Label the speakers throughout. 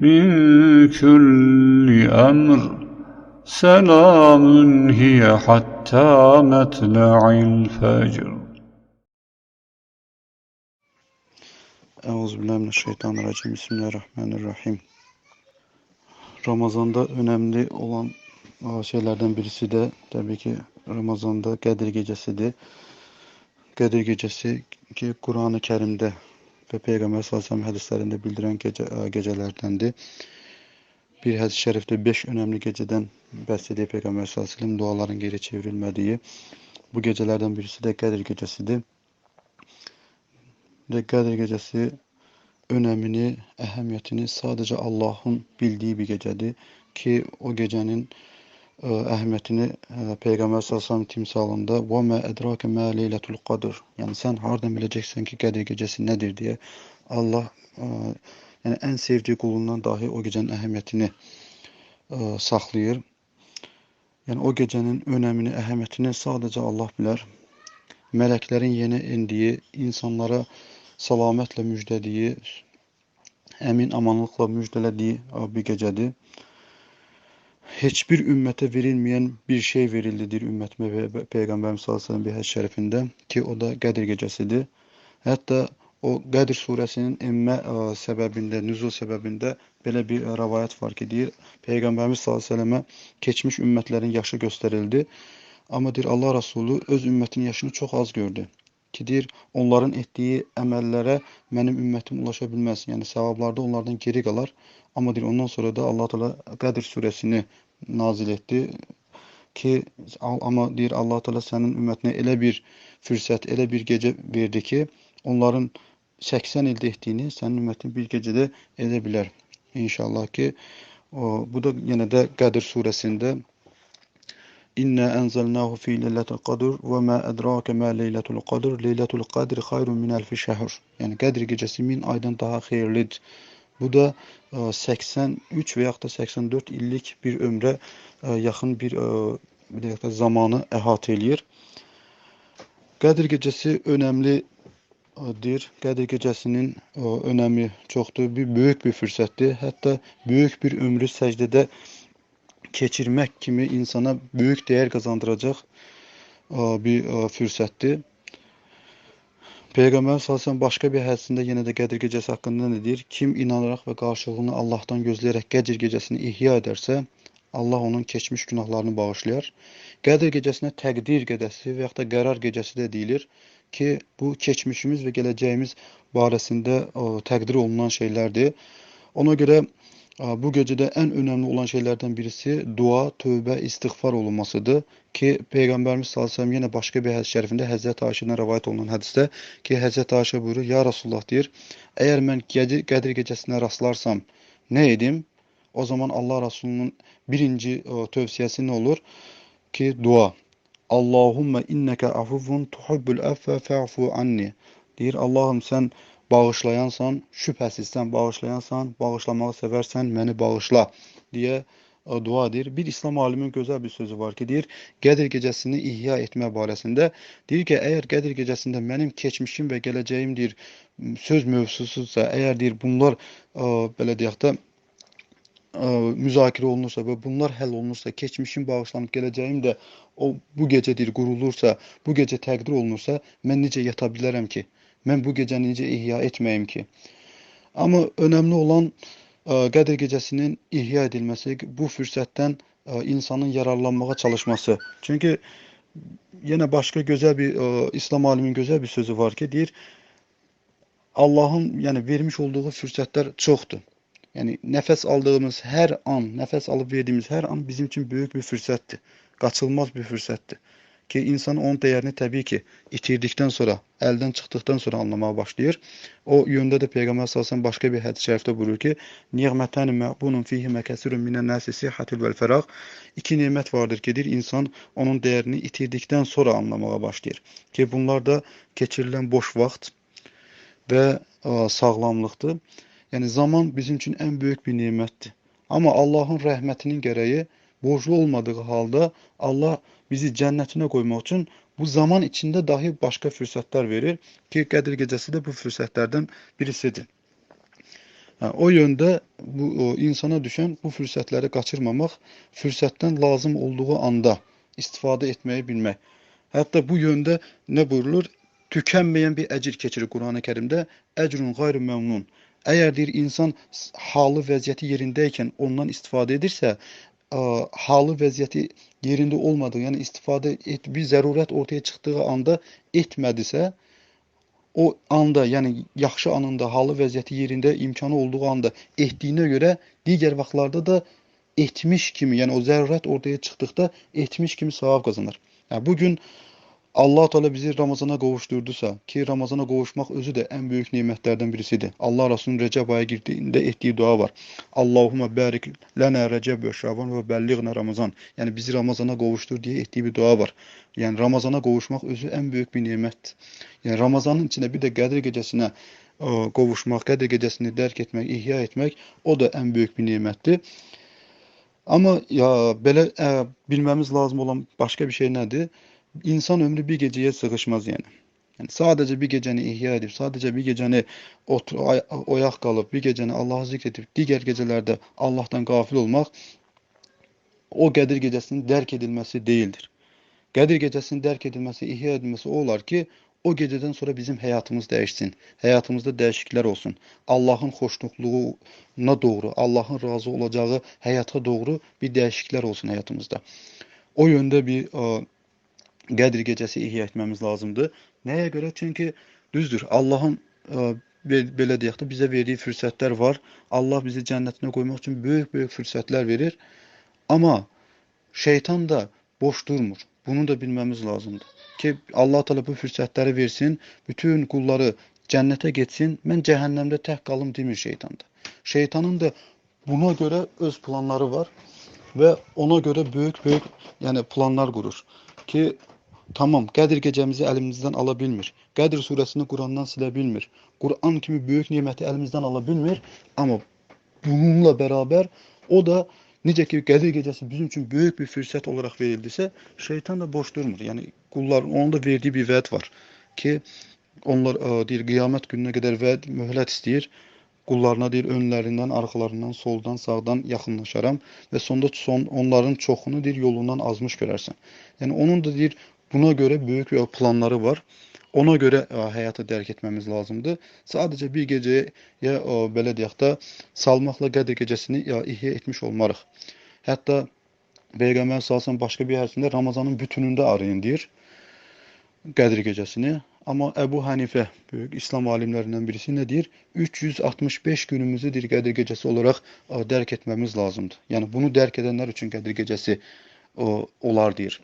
Speaker 1: min külli emr selamun hiye hatta metla'il fecr.
Speaker 2: Euzubillahimineşşeytanirracim Bismillahirrahmanirrahim. Ramazanda önemli olan şeylerden birisi de tabii ki Ramazan'da Kadir Gecesi'di. Kadir Gecesi ki Kur'an-ı Kerim'de ve Peygamber sallallahu aleyhi ve sellem hadislerinde bildiren gece, e, gecelerdendi. Bir hadis-i şerifte beş önemli geceden bahsediyor Peygamber sallallahu aleyhi ve sellem duaların geri çevrilmediği. Bu gecelerden birisi de Kadir Gecesi'dir. Kadir Gecesi önemini, ehemmiyetini sadece Allah'ın bildiği bir gecedir. Ki o gecenin əhəmiyyətini e, Peyğəmbər sallallahu timsalında "Və mə ədrake mə leylətul qadr" yəni sən hardan biləcəksən ki, Qədr gecəsi nədir deyə Allah ə, yəni ən sevdiyi qulundan dahi o gecənin əhəmiyyətini ə, saxlayır. Yəni o gecənin önəmini, əhəmiyyətini sadəcə Allah bilər. Mələklərin yeni endiyi, insanlara salamətlə müjdədiyi, əmin amanlıqla müjdələdiyi bir gecədir gecedir. Hiçbir ümmete verilmeyen bir şey verildidir ümmetime ve Peygamberimiz sallallahu aleyhi ve sellem bir hadis-i şerifinde ki o da Kadir gecesidir. Hatta o Kadir suresinin inme e, sebebinde, nüzul sebebinde böyle bir e, rivayet var ki deyir, Peygamberimiz sallallahu aleyhi ve selleme geçmiş ümmetlerin yaşı gösterildi. Ama dir Allah Resulü öz ümmetinin yaşını çok az gördü. Ki deyir, onların ettiği əməllərə mənim ümmətim ulaşa bilməz. Yəni savablarda onlardan geri qalar. Amma deyir, ondan sonra da Allah Teala Qədir suresini nazil etdi ki ama deyir Allah Teala sənin ümmətinə elə bir fürsət, elə bir gecə verdi ki, onların 80 ildə etdiyini sənin ümmətin bir gecədə edə bilər. İnşallah ki o, bu da yenə də Qədir suresində İnna enzelnahu fi leyletul kadr ve ma edrake ma leyletul kadr. Leyletul kadr hayrun min elfi şehr. Yani Kadir gecesi min aydan daha hayırlıdır. Bu da 83 veya da 84 illik bir ömre e, yaxın bir e, bir də zamanı əhatə eləyir. Qədir gecəsi önəmlidir. Qədir gecəsinin önəmi çoxdur. Bir böyük bir fürsətdir. Hətta böyük bir ömrü səcdədə keçirmək kimi insana böyük değer kazandıracak bir fürsətdir. Peygamber sallallahu başka bir hədisində yenə də Qədir gecəsi haqqında nə deyir? Kim inanaraq və qarşılığını Allahdan gözləyərək Qədir gecəsini ihya edərsə, Allah onun keçmiş günahlarını bağışlayar. Qədir gecəsinə təqdir gecəsi və ya da qərar gecəsi də deyilir ki, bu keçmişimiz və gələcəyimiz barəsində təqdir olunan şeylərdir. Ona görə bu gecede en önemli olan şeylerden birisi dua, tövbe, istiğfar olunmasıdır. Ki Peygamberimiz sallallahu sellem yine başka bir hadis-i şerifinde Hazreti Ayşe'den rivayet olunan hadiste ki Hazreti Ayşe buyurur Ya Resulullah deyir eğer ben gece, Kadir gecesine rastlarsam ne edeyim? O zaman Allah Resulü'nün birinci o, tövsiyesi ne olur? Ki dua. Allahümme inneke afuvun tuhibbul affe fe'fu anni. Deyir Allah'ım sen bağışlayansan, şübhəsiz sən bağışlayansan, bağışlamağı sevərsən, məni bağışla deyə e, dua edir. Bir İslam aliminin gözəl bir sözü var ki, deyir, Qədir gecəsini ihya etmə barəsində deyir ki, əgər Qədir gecəsində mənim keçmişim və gələcəyim deyir, söz mövzusuzsa, əgər deyir bunlar ə, e, belə deyək də ə, e, müzakirə olunursa və bunlar həll olunursa, keçmişim bağışlanıb gələcəyim də o bu gecə deyir qurulursa, bu gecə təqdir olunursa, mən necə yata bilərəm ki? Ben bu gecəni necə ihya etməyim ki? Ama önemli olan e, Qədir gecəsinin ihya edilməsi, bu fürsətdən e, insanın yararlanmağa çalışması. Çünki yenə başqa gözəl bir ə, e, İslam aliminin gözəl bir sözü var ki, deyir Allahın yəni vermiş olduğu fürsətlər çoxdur. Yəni nəfəs aldığımız hər an, nəfəs alıb verdiyimiz hər an bizim üçün böyük bir fürsətdir. Qaçılmaz bir fürsətdir ki, insan onun dəyərini təbii ki, itirdikdən sonra, əldən çıxdıqdan sonra anlamağa başlayır. O yöndə də Peyğəmbər əsasən başqa bir hədis-i şərifdə buyurur ki, "Niğmətən məbunun fihi məkəsirun minən nasi sihatul vel ferah." İki nemət vardır ki, deyir, insan onun dəyərini itirdikdən sonra anlamağa başlayır. Ki, bunlar da keçirilən boş vaxt və ə, sağlamlıqdır. Yəni zaman bizim üçün ən böyük bir nemətdir. Amma Allahın rəhmətinin gərəyi borclu olmadığı halda Allah bizi cennetine koymak için bu zaman içinde dahi başka fırsatlar verir ki Kadir Gecesi de bu fırsatlardan birisidir. O yönde bu o, insana düşen bu fırsatları kaçırmamak, fırsattan lazım olduğu anda istifade etmeyi bilmek. Hatta bu yönde ne buyurulur? Tükenmeyen bir ecir keçirir Kur'an-ı Kerim'de. Ecrun gayru memnun. Eğer bir insan halı vəziyyəti yerindeyken ondan istifade edirsə, e, halı vəziyyəti yerinde olmadığı, yani istifade et, bir zəruret ortaya çıktığı anda etmədisə, o anda, yani yaxşı anında, halı vəziyyəti yerinde imkanı olduğu anda etdiyinə görə digər vaxtlarda da etmiş kimi, yani o zərurət ortaya çıxdıqda etmiş kimi savab kazanır. Yani bugün Allah Teala bizi Ramazana kavuşturduysa ki Ramazana kavuşmak özü de en büyük nimetlerden birisidir. Allah Resulü'nün Recep ayı girdiğinde ettiği dua var. Allahümme barik lana Recep ve Şaban ve bellighna Ramazan. Yani bizi Ramazana kavuştur diye ettiği bir dua var. Yani Ramazana kavuşmak özü en büyük bir nimet. Yani Ramazanın içinde bir de Kadir gecesine e, kavuşmak, Kadir gecesini derk etmek, ihya etmek o da en büyük bir nimetti. Ama ya belə e, bilmemiz lazım olan başka bir şey nedir? İnsan ömrü bir geceye sığışmaz yani. Yani sadece bir geceni ihya edip, sadece bir geceni otur, ay, oyak kalıp, bir geceni Allah'ı zikredip, diğer gecelerde Allah'tan gafil olmak, o Qədir gecesinin derk edilmesi değildir. Qədir gecesinin derk edilmesi, ihya edilmesi o olar ki, o geceden sonra bizim hayatımız değişsin. Hayatımızda değişiklikler olsun. Allah'ın hoşnutluğuna doğru, Allah'ın razı olacağı hayata doğru bir değişiklikler olsun hayatımızda. O yönde bir e, Qədir gecəsi ihya etməmiz lazımdır. Nəyə görə? Çünki düzdür, Allahın ə, be- belə deyək də bizə verdiyi fürsətlər var. Allah bizi cənnətinə qoymaq üçün böyük-böyük fürsətlər verir. Amma şeytan da boş durmur. Bunu da bilməmiz lazımdır. Ki Allah Teala bu fürsətləri versin, bütün qulları cənnətə getsin. Mən cəhənnəmdə tək qalım demir şeytan da. Şeytanın da buna görə öz planları var və ona görə böyük-böyük yəni planlar qurur. Ki Tamam, Qədir gecemizi elimizden alabilmir. Qədir suresini Kur'an'dan silebilmir. Kur'an kimi büyük nimeti elimizden alabilmir. Ama bununla beraber o da necə ki Qədir gecesi bizim için büyük bir fırsat olarak verildiyse şeytan da boş durmur. Yani kulların onun da verdiği bir vəd var ki onlar ə, deyir qiyamət gününə qədər vəd möhlət istəyir. Qullarına deyir önlərindən, arxalarından, soldan, sağdan yaxınlaşaram və sonda son onların çoxunu deyir yolundan azmış görərsən. Yəni onun da deyir Buna göre büyük bir planları var. Ona göre e, hayata dərk etmemiz lazımdır. Sadece bir geceye e, belə deyək də salmaqla Qədir gecesini ya ihya etmiş olmarıq. Hətta Peyğəmbər sallallahu başka bir hədisində Ramazanın bütünündə arayın deyir. Qədir gecesini. Ama Ebu Hanife, büyük İslam alimlerinden birisi ne diyor? 365 günümüzü dir Qədir gecesi olarak e, derk etmemiz lazımdır. Yani bunu derk edenler için Qədir gecesi o, olar deyir.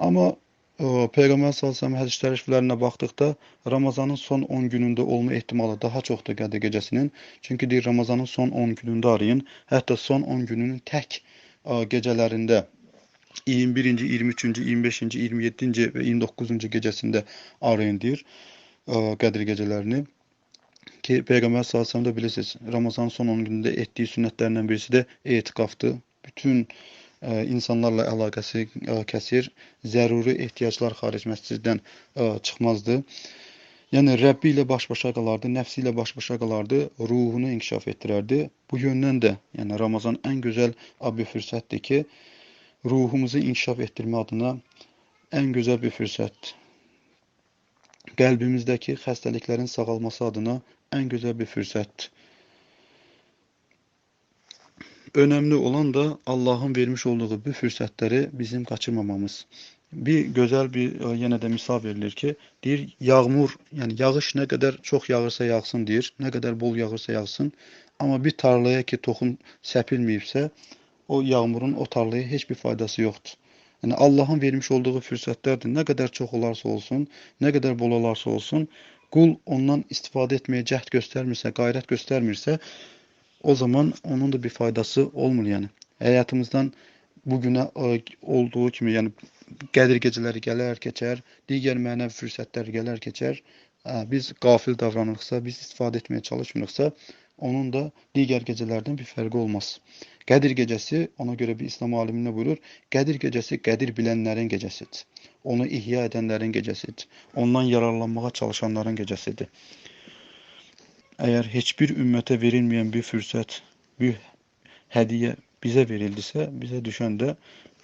Speaker 2: Ama e, Peygamber sallallahu hadis-i şeriflerine baktıkta Ramazanın son 10 gününde olma ihtimali daha çoktur Qədir gecesinin. Çünkü deyir Ramazanın son 10 gününde arayın. Hatta son 10 gününün tek e, gecelerinde 21. 23. 25. 27. ve 29. gecesinde arayın deyir e, Qədir gecelerini. Ki Peygamber sallallahu aleyhi ve sellem de bilirsiniz Ramazan son 10 gününde ettiği sünnetlerinden birisi de etikaftı. Bütün insanlarla əlaqəsi kəsir, zəruri ehtiyaclar xaric məsciddən çıxmazdı. Yəni Rəbbi ilə baş-başa qalardı, nəfsi ilə baş-başa qalardı, ruhunu inkişaf etdirərdi. Bu yöndən də, yəni Ramazan ən gözəl bir fürsətdir ki, ruhumuzu inkişaf etdirmə adına ən gözəl bir fürsət. Qəlbimizdəki xəstəliklərin sağalması adına ən gözəl bir fürsət. Önemli olan da Allah'ın vermiş olduğu bu fırsatları bizim kaçırmamamız. Bir güzel bir e, yine de misal verilir ki, deyir yağmur, yani yağış ne kadar çok yağırsa yağsın deyir, ne kadar bol yağırsa yağsın. Ama bir tarlaya ki toxum səpilməyibsə, o yağmurun o tarlaya heç bir faydası yoxdur. Yəni Allahın vermiş olduğu fürsətlərdir. Nə qədər çox olarsa olsun, nə qədər bol olarsa olsun, qul ondan istifadə etməyə cəhd göstərmirsə, qayrət göstərmirsə, o zaman onun da bir faydası olmur yəni. Həyatımızdan bu günə e, olduğu kimi, yəni Qədir gecələri gələr, keçər, digər mənəvi fürsətlər gələr, keçər. Hə, biz qafil davranırıqsa, biz istifadə etməyə çalışmırıqsa, onun da digər gecələrdən bir fərqi olmaz. Qədir gecəsi, ona görə bir İslam alimi nə buyurur? Qədir gecəsi qədir bilənlərin gecəsidir. Onu ihya edənlərin gecəsidir. Ondan yararlanmağa çalışanların gecəsidir. Əgər heç bir ümmətə verilməyən bir fürsət, bir hədiyyə bizə verildisə, bizə düşən də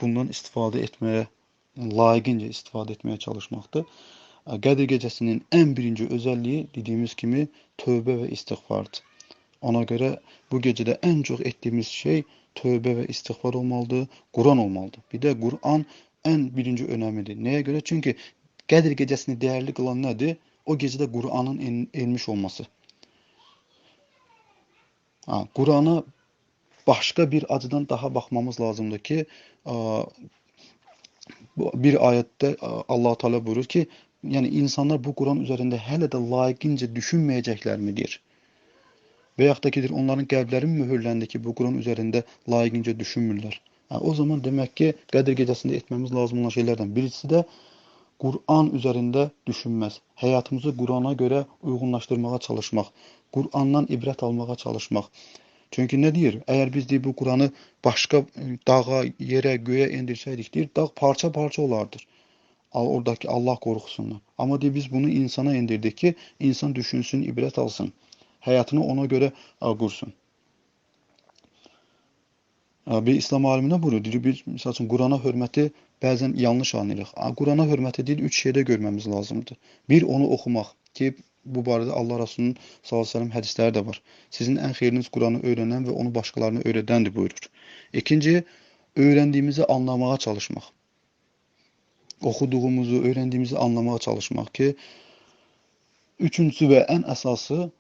Speaker 2: bundan istifadə etməyə, layiqincə istifadə etməyə çalışmaqdır. Qədir gecəsinin ən birinci özəlliyi dediyimiz kimi tövbə və istiğfardır. Ona görə bu gecədə ən çox etdiyimiz şey tövbə və istiğfar olmalıdır, Quran olmalıdır. Bir də Quran ən birinci önəmidir. Nəyə görə? Çünki Qədir gecəsini dəyərli qılan nədir? O gecədə Quranın en enmiş olması. Qurana başqa bir açıdan daha baxmamız lazımdır ki, bu bir ayətdə ə, Allah Teala buyurur ki, yəni insanlar bu Quran üzərində hələ də layiqincə düşünməyəcəklərmi deyir. Və yaxud da ki, deyir, onların qəlbləri möhürləndi ki, bu Quran üzərində layiqincə düşünmürlər. Ha, o zaman demək ki, Qədir gecəsində etməmiz lazım olan şeylərdən birisi də Quran üzərində düşünməz. Həyatımızı Qurana görə uyğunlaşdırmağa çalışmaq, Qurandan ibrət almağa çalışmaq. Çünki nə deyir? Əgər biz deyir bu Quranı başqa dağa, yerə, göyə endirsəydik, deyir, dağ parça-parça olardır. Oradakı Allah qorxusundan. Amma deyir biz bunu insana endirdik ki, insan düşünsün, ibrət alsın. Həyatını ona görə qursun. Bir İslam alimi nə buyurur? Deyir, biz məsəl üçün Qurana hörməti bəzən yanlış anlayırıq. Qurana hörməti deyir, üç şeydə görməmiz lazımdır. Bir, onu oxumaq ki, bu barədə Allah Rasulunun sallallahu əleyhi hədisləri də var. Sizin ən xeyriniz Quranı öyrənən və onu başqalarına öyrədəndir buyurur. İkinci, öyrəndiyimizi anlamağa çalışmaq. Oxuduğumuzu, öyrəndiyimizi anlamağa çalışmaq ki, üçüncüsü və ən əsası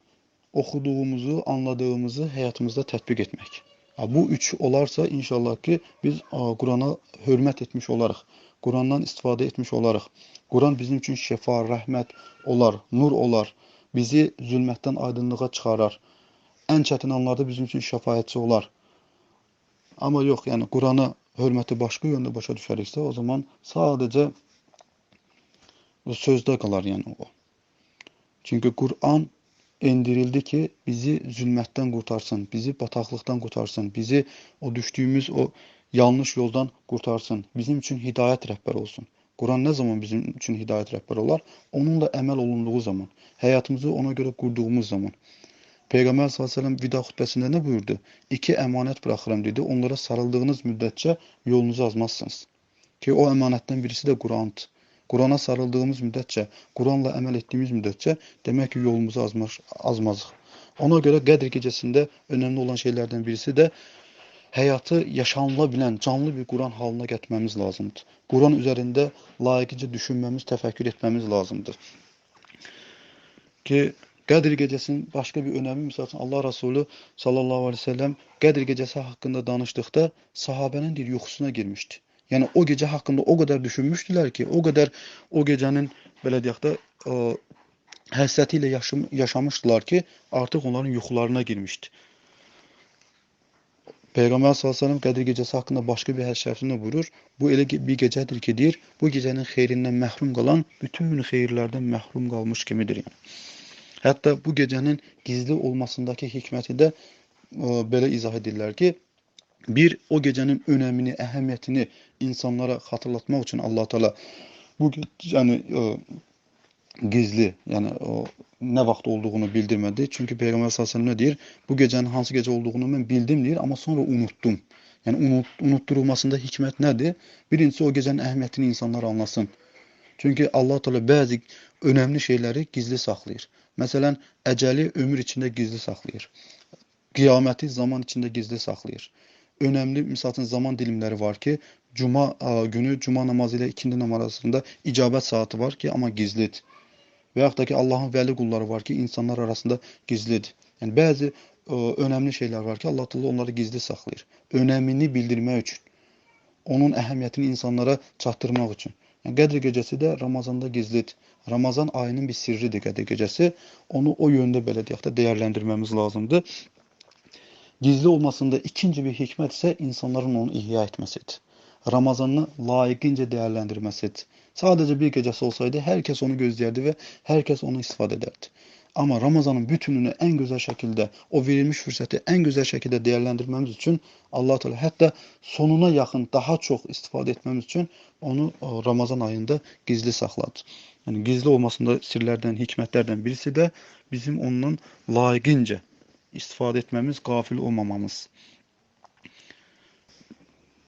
Speaker 2: oxuduğumuzu, anladığımızı həyatımızda tətbiq etmək. Bu üç olarsa inşallah ki, biz Qurana hörmət etmiş olarıq. Qurandan istifadə etmiş olarıq. Quran bizim üçün şəfa, rəhmət olar, nur olar. Bizi zülmətdən aydınlığa çıxarar. Ən çətin anlarda bizim üçün şəfaətçi olar. Amma yox, yəni Qurana hörməti başqa yöndə başa düşəriksə, o zaman sadəcə sözdə qalar yəni o. Çünki Quran endirildi ki, bizi zülmətdən qurtarsın, bizi bataqlıqdan qurtarsın, bizi o düşdüyümüz o yanlış yoldan qurtarsın, bizim üçün hidayət rəhbər olsun. Quran nə zaman bizim üçün hidayət rəhbəri olar? Onunla əməl olunduğu zaman, həyatımızı ona görə qurduğumuz zaman. Peyğəmbər s.ə.v vida xutbəsində nə buyurdu? İki əmanət buraxıram dedi. Onlara sarıldığınız müddətcə yolunuzu azmazsınız. Ki o əmanətdən birisi də Qurandır. Qurana sarıldığımız müddətcə, Quranla əməl etdiyimiz müddətcə demək ki, yolumuzu azmaz, azmazıq. Ona görə Qədr gecəsində önəmli olan şeylərdən birisi də həyatı yaşanıla bilən canlı bir Quran halına gətirməmiz lazımdır. Quran üzərində layiqincə düşünməmiz, təfəkkür etməmiz lazımdır. Ki Qədr gecəsinin başqa bir önəmi, məsəl üçün Allah Rasulü sallallahu əleyhi və səlləm Qədr gecəsi haqqında danışdıqda sahabənin bir yuxusuna girmişdi. Yəni o gecə haqqında o qədər düşünmüşdülər ki, o qədər o gecənin belə deyək də həsrəti ilə yaşam yaşamışdılar ki, artıq onların yuxularına girmişdi. Peyğəmbər sallallahu Qədir gecəsi haqqında başqa bir hədis şərifində buyurur. Bu elə bir gecədir ki, deyir, bu gecənin xeyrindən məhrum qalan bütün xeyirlərdən məhrum qalmış kimidir. Yəni. Hətta bu gecənin gizli olmasındakı hikməti də ə, belə izah edirlər ki, bir o gecənin önəmini, əhəmiyyətini insanlara xatırlatmaq üçün Allah Taala bu yəni ə, gizli, yəni o nə vaxt olduğunu bildirmədi. Çünki Peyğəmbər sallallahu nə deyir? Bu gecənin hansı gecə olduğunu mən bildim deyir, amma sonra unutdum. Yəni unut, unutturulmasında hikmət nədir? Birincisi o gecənin əhəmiyyətini insanlar anlasın. Çünki Allah Teala bəzi önəmli şeyləri gizli saxlayır. Məsələn, əcəli ömür içində gizli saxlayır. Qiyaməti zaman içində gizli saxlayır. Önəmli, üçün, zaman dilimləri var ki, cuma günü cuma namazı ilə ikindi namaz arasında icabət saatı var ki, amma gizlidir. Və yaxud da ki, Allahın vəli qulları var ki, insanlar arasında gizlidir. Yəni, bəzi e, önemli şeyler var ki Allah Teala onları gizli saxlayır. Önemini bildirmək üçün, onun əhəmiyyətini insanlara çatdırmaq üçün. Yəni Qədr gecəsi də Ramazanda gizlidir. Ramazan ayının bir sirridir Qədr gecəsi. Onu o yöndə belə deyək də dəyərləndirməmiz lazımdır. Gizli olmasında ikinci bir hikmət isə insanların onu ihya etməsidir. Ramazanını layiqincə dəyərləndirməsidir. Sadəcə bir gecəsi olsaydı hər kəs onu gözləyərdi və hər kəs onu istifadə edərdi. Amma Ramazanın bütününü ən gözəl şəkildə, o verilmiş fürsəti ən gözəl şəkildə dəyərləndirməmiz üçün Allah Teala hətta sonuna yaxın daha çox istifadə etməmiz üçün onu o, Ramazan ayında gizli saxladı. Yəni gizli olmasında sirlərdən, hikmətlərdən birisi də bizim ondan layiqincə istifadə etməmiz, qafil olmamamız.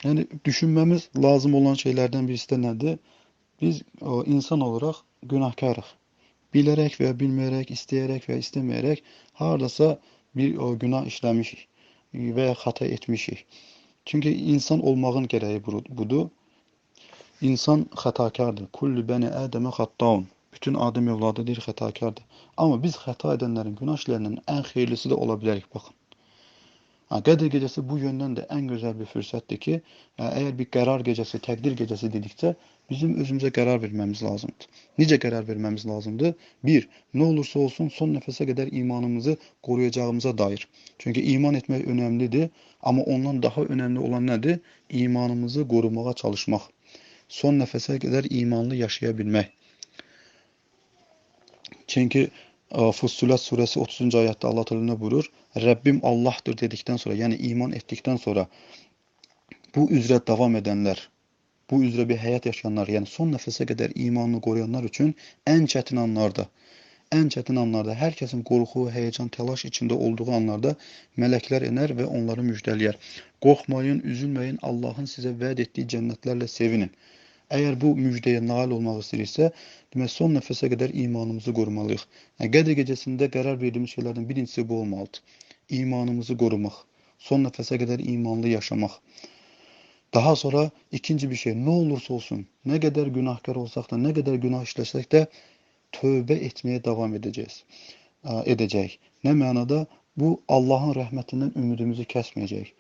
Speaker 2: Yəni düşünməmiz lazım olan şeylərdən birisi də nədir? Biz o, insan olaraq günahkarıq. Bilərək və ya bilməyərək, istəyərək və ya istəməyərək hardasa bir o günah işləmişik və ya xəta etmişik. Çünki insan olmağın gərəyi bu- budur. İnsan xətakardır. Kullu bəni Ədəmə xattaun. Bütün Adəm övladı deyir xətakardır. Amma biz xəta edənlərin, günah işləyənlərin ən xeyirlisi də ola bilərik baxın. Qədr gecəsi bu yöndən də ən gözəl bir fürsətdir ki, əgər bir qərar gecəsi, təqdir gecəsi dedikcə bizim özümüzə qərar verməmiz lazımdır. Necə qərar verməmiz lazımdır? 1. Nə olursa olsun son nəfəsə qədər imanımızı qoruyacağımıza dair. Çünki iman etmək önəmlidir, amma ondan daha önəmli olan nədir? İmanımızı qorumağa çalışmaq. Son nəfəsə qədər imanlı yaşaya bilmək. Çünki ə, Fussilat surəsi 30-cu ayətdə Allah Teala nə buyurur? Rəbbim Allahdır dedikdən sonra, yəni iman etdikdən sonra bu üzrə davam edənlər, bu üzrə bir həyat yaşayanlar, yəni son nəfəsə qədər imanını qoruyanlar üçün ən çətin anlarda, ən çətin anlarda, hər kəsin qorxu, həyəcan, təlaş içində olduğu anlarda mələklər enər və onları müjdələyər. Qorxmayın, üzülməyin, Allahın sizə vəd etdiyi cənnətlərlə sevinin. Əgər bu müjdəyə nail olmaq istəyiriksə, demək son nəfəsə qədər imanımızı qorumalıyıq. Yəni Qədr gecəsində qərar verdiyimiz şeylərdən birincisi bu olmalıdır. İmanımızı qorumaq, son nəfəsə qədər imanlı yaşamaq. Daha sonra ikinci bir şey, nə olursa olsun, nə qədər günahkar olsaq da, nə qədər günah işləsək də tövbə etməyə davam edəcəyik. Ə, edəcəyik. Nə mənada? Bu Allahın rəhmətindən ümidimizi kəsməyəcəyik.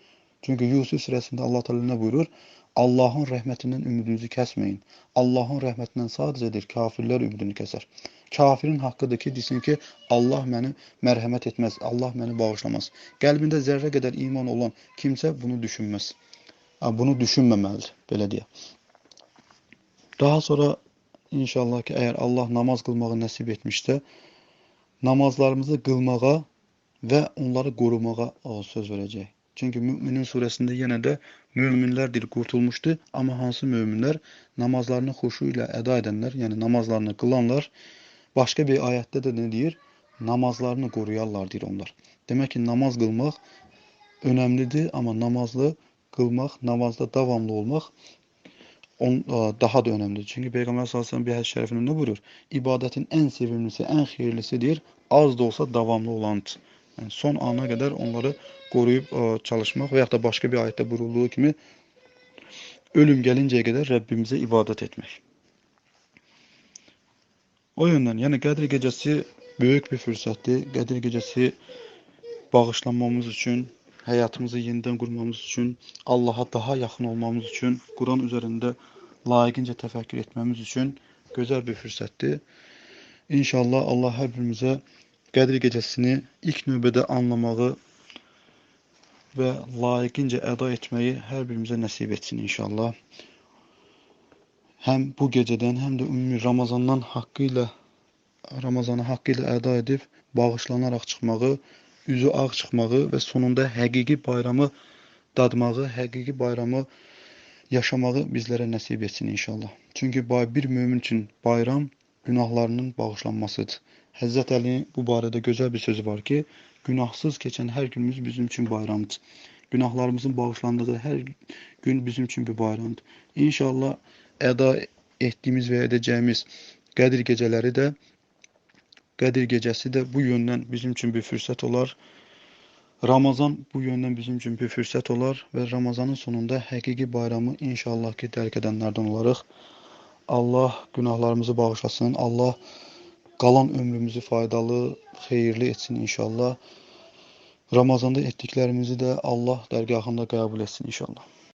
Speaker 2: Çünki Yusuf surəsində Allah Teala nə buyurur? Allahın rəhmətindən ümidinizi kəsməyin. Allahın rəhmətindən sadəcədir kafirlər ümidini kəsər. Kafirin haqqıdır ki, desin ki, Allah məni mərhəmət etməz, Allah məni bağışlamaz. Qəlbində zərrə qədər iman olan kimsə bunu düşünməz. Bunu düşünməməlidir, belə deyə. Daha sonra inşallah ki, əgər Allah namaz qılmağı nəsib etmişsə, namazlarımızı qılmağa və onları qorumağa söz verəcək. Çünki Müminin surəsində yenə də möminlərdir qurtulmuşdu, amma hansı möminlər namazlarını xuşu ilə əda edənlər, yəni namazlarını qılanlar, başqa bir ayətdə də nə deyir? Namazlarını qoruyarlar deyir onlar. Demək ki, namaz qılmaq önəmlidir, amma namazlı qılmaq, namazda davamlı olmaq on, daha da önəmlidir. Çünki Peyğəmbər sallallahu əleyhi və səlləm bir hədis şərifində nə buyurur? İbadətin ən sevimlisi, ən xeyirlisidir, az da olsa davamlı olandır. Yəni son ana qədər onları qoruyub ə, çalışmaq və ya da başqa bir ayətdə buyurulduğu kimi ölüm gəlincəyə qədər Rəbbimizə ibadət etmək. O yöndən, yəni Qədr gecəsi böyük bir fürsətdir. Qədr gecəsi bağışlanmamız üçün, həyatımızı yenidən qurmamız üçün, Allaha daha yaxın olmamız üçün, Quran üzərində layiqincə təfəkkür etməmiz üçün gözəl bir fürsətdir. İnşallah Allah hər birimizə Qədr gecəsini ilk növbədə anlamağı və layiqincə əda etməyi hər birimizə nəsib etsin inşallah. Həm bu gecədən, həm də ümumi Ramazandan haqqı ilə Ramazanı haqqı ilə əda edib bağışlanaraq çıxmağı, üzü ağ çıxmağı və sonunda həqiqi bayramı dadmağı, həqiqi bayramı yaşamağı bizlərə nəsib etsin inşallah. Çünki bir mömin üçün bayram günahlarının bağışlanmasıdır. Həzrət Əlinin bu barədə gözəl bir sözü var ki, günahsız keçən hər günümüz bizim üçün bayramdır. Günahlarımızın bağışlandığı hər gün bizim üçün bir bayramdır. İnşallah əda etdiyimiz və edəcəyimiz Qədir gecələri də Qədir gecəsi də bu yöndən bizim üçün bir fürsət olar. Ramazan bu yöndən bizim üçün bir fürsət olar və Ramazanın sonunda həqiqi bayramı inşallah ki, dərk edənlərdən olarıq. Allah günahlarımızı bağışlasın. Allah qalan ömrümüzü faydalı, xeyirli etsin inşallah. Ramazanda etdiklərimizi də Allah dərgahında qəbul etsin inşallah.